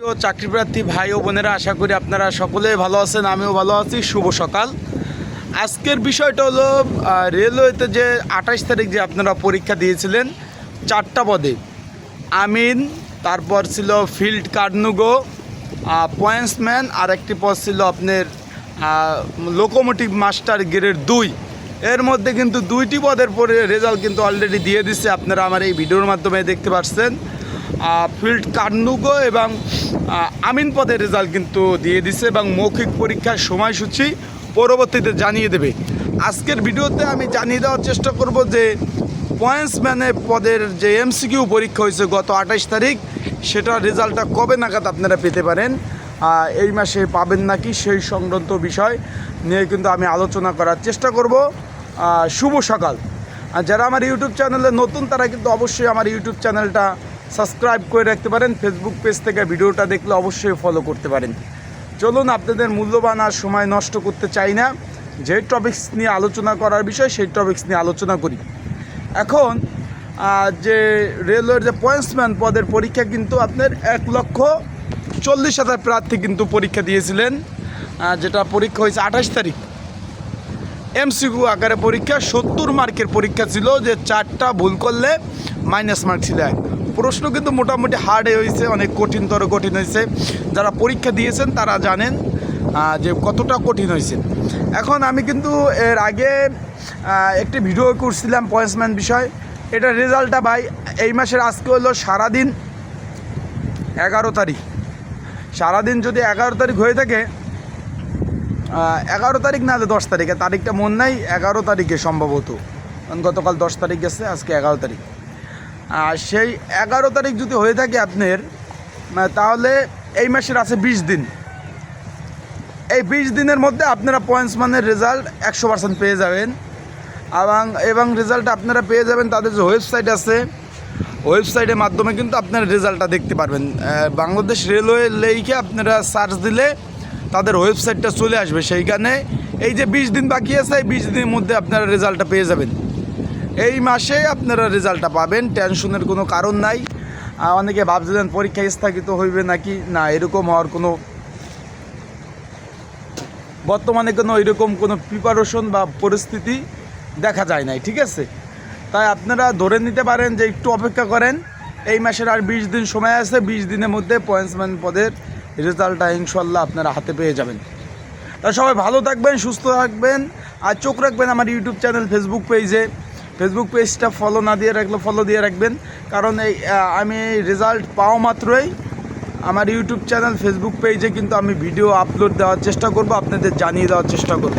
প্রিয় চাকরিপ্রার্থী ভাই ও বোনেরা, আশা করি আপনারা সকলেই ভালো আছেন, আমিও ভালো আছি। শুভ সকাল। আজকের বিষয়টা হলো রেলওয়েতে যে আঠাশ তারিখ যে আপনারা পরীক্ষা দিয়েছিলেন, চারটা পদে। আমিন, তারপর ছিল ফিল্ড কার্ডনুগো পয়েন্টসম্যান আর একটি পদ ছিল আপনার লোকোমোটিভ মাস্টার গ্রেড দুই। এর মধ্যে কিন্তু দুইটি পদের পরে রেজাল্ট কিন্তু অলরেডি দিয়ে দিচ্ছে আপনারা আমার এই ভিডিওর মাধ্যমে দেখতে পাচ্ছেন ফিল্ড কার্নুগো এবং আমিন পদের রেজাল্ট কিন্তু দিয়ে দিছে এবং মৌখিক পরীক্ষার সময়সূচি পরবর্তীতে জানিয়ে দেবে। আজকের ভিডিওতে আমি জানিয়ে দেওয়ার চেষ্টা করব যে পয়েন্টসম্যানে পদের যে এমসিকিউ পরীক্ষা হয়েছে গত আঠাশ তারিখ, সেটার রেজাল্টটা কবে নাগাদ আপনারা পেতে পারেন এই মাসে পাবেন নাকি সেই সংক্রান্ত বিষয় নিয়ে কিন্তু আমি আলোচনা করার চেষ্টা করব। শুভ সকাল। আর যারা আমার ইউটিউব চ্যানেলে নতুন, তারা কিন্তু অবশ্যই আমার ইউটিউব চ্যানেলটা সাবস্ক্রাইব করে রাখতে পারেন। ফেসবুক পেজ থেকে ভিডিওটা দেখলে অবশ্যই ফলো করতে পারেন। চলুন, আপনাদের মূল্যবান আর সময় নষ্ট করতে চাই না। যে টপিক্স নিয়ে আলোচনা করার বিষয়, সেই টপিক্স নিয়ে আলোচনা করি। এখন যে রেলওয়ের যে পয়েন্টসম্যান পদের পরীক্ষা কিন্তু আপনার এক লক্ষ চল্লিশ হাজার প্রার্থী কিন্তু পরীক্ষা দিয়েছিলেন। যেটা পরীক্ষা হয়েছে আঠাশ তারিখ। এমসিকিউ আকারে পরীক্ষা, সত্তর মার্কের পরীক্ষা ছিল যে চারটা ভুল করলে মাইনাস মার্ক ছিল এক। প্রশ্ন কিন্তু মোটামুটি হার্ডে হয়েছে, অনেক কঠিনতর কঠিন হয়েছে। যারা পরীক্ষা দিয়েছেন তারা জানেন যে কতটা কঠিন হয়েছে। এখন আমি কিন্তু এর আগে একটি ভিডিও করছিলাম পয়েন্টসম্যান বিষয়। এটা রেজাল্টটা ভাই, এই মাসের আজকে হলো সারাদিন এগারো তারিখ। সারাদিন যদি এগারো তারিখ হয়ে থাকে এগারো তারিখ না দশ তারিখে, তারিখটা মন নাই, এগারো তারিখে সম্ভবত। কারণ গতকাল দশ তারিখ গেছে, আজকে এগারো তারিখ। আর সেই এগারো তারিখ যদি হয়ে থাকে আপনার তাহলে এই মাসের আছে বিশ দিন। এই বিশ দিনের মধ্যে আপনারা পয়েন্টস মানের রেজাল্ট একশো পার্সেন্ট পেয়ে যাবেন। এবং এবং রেজাল্ট আপনারা পেয়ে যাবেন, তাদের যে ওয়েবসাইট আছে ওয়েবসাইটের মাধ্যমে কিন্তু আপনারা রেজাল্টটা দেখতে পারবেন। বাংলাদেশ রেলওয়ে লেইকে আপনারা সার্চ দিলে তাদের ওয়েবসাইটটা চলে আসবে সেইখানে। এই যে বিশ দিন বাকি আছে, এই বিশ দিনের মধ্যে আপনারা রেজাল্টটা পেয়ে যাবেন। এই মাসে আপনারা রেজাল্টটা পাবেন, টেনশনের কোনো কারণ নাই। অনেকে ভাবছিলেন পরীক্ষা স্থগিত হইবে নাকি? না, এরকম হওয়ার কোনো বর্তমানে কোনো এরকম কোনো প্রিপারেশন বা পরিস্থিতি দেখা যায় নাই, ঠিক আছে? তাই আপনারা ধরে নিতে পারেন যে একটু অপেক্ষা করেন। এই মাসের আর বিশ দিন সময় আছে, বিশ দিনের মধ্যে পয়েন্টসম্যান পদের রেজাল্টটা ইনশাল্লাহ আপনারা হাতে পেয়ে যাবেন। তা সবাই ভালো থাকবেন, সুস্থ থাকবেন, আর চোখ রাখবেন আমার ইউটিউব চ্যানেল ফেসবুক পেজে ফেসবুক পেজটা ফলো না দিয়ে রাখলে ফলো দিয়ে রাখবেন। কারণ এই আমি রেজাল্ট পাওয়া মাত্রই আমার ইউটিউব চ্যানেল ফেসবুক পেজে কিন্তু আমি ভিডিও আপলোড দেওয়ার চেষ্টা করব, আপনাদের জানিয়ে দেওয়ার চেষ্টা করব।